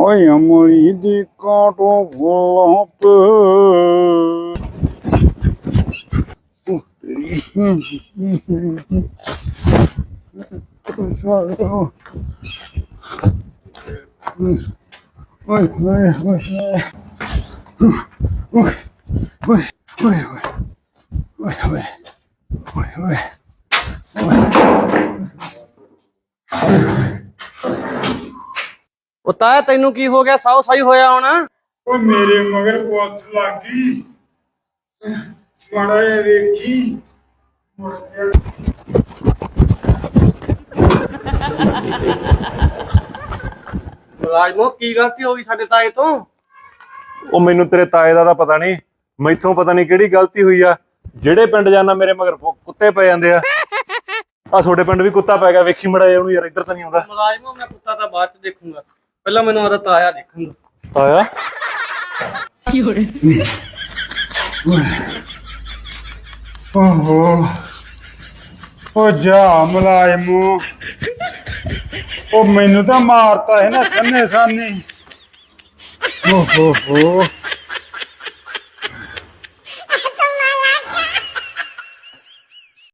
Olha, mãe de canto volante. Oi, oi, oi, oi, oi, oi, oi, oi, oi, oi. ਉਹ ਤਾਇਆ ਤੈਨੂੰ ਕੀ ਹੋ ਗਿਆ? ਸਾਉ ਸਾਈ ਹੋਇਆ ਹੁਣ? ਓ ਮੇਰੇ ਮਗਰ ਪੁੱਛ ਲੱਗੀ ਮਾੜਾ ਜਿਹਾ ਵੇਖੀ। ਮੁੜ ਗਿਆ ਮੁਲਾਜ਼ਮੋ ਕੀ ਗਲਤੀ ਹੋ ਗਈ ਸਾਡੇ ਤਾਏ ਤੋਂ? ਉਹ ਮੈਨੂੰ ਤੇਰੇ ਤਾਏ ਦਾ ਤਾਂ ਪਤਾ ਨਹੀਂ। ਮੈਥੋਂ ਪਤਾ ਨਹੀਂ ਕਿਹੜੀ ਗਲਤੀ ਹੋਈ ਆ। ਜਿਹੜੇ ਪਿੰਡ ਜਾਣਾ ਮੇਰੇ ਮਗਰ ਫੁ- ਕੁੱਤੇ ਪੈ ਜਾਂਦੇ ਆ। ਆ ਤੁਹਾਡੇ ਪਿੰਡ ਵੀ ਕੁੱਤਾ ਪੈ ਗਿਆ। ਵੇਖੀ ਮੜਾ ਉਹਨੂੰ ਯਾਰ ਇੱਧਰ ਤਾਂ ਨਹੀਂ ਆਉਂਦਾ। ਮੁਲਾਜ਼ਮੋ ਮੈਂ ਕੁੱਤਾ ਤਾਂ ਬਾਅਦ ਚ ਦੇਖੂੰਗਾ। ਪਹਿਲਾਂ ਮੈਨੂੰ ਆਦਾ ਤਾਇਆ ਦੇਖਣ ਦੋ। ਤਾਇਆ? ਓਹੋ ਓ ਜਾ ਮਲਾਇਮੂ ਉਹ ਮੈਨੂੰ ਤਾਂ ਮਾਰਤਾ ਹੈ ਨਾ ਸੰਨੇ ਸਾਨੀ ਓਹੋ ਹੋ।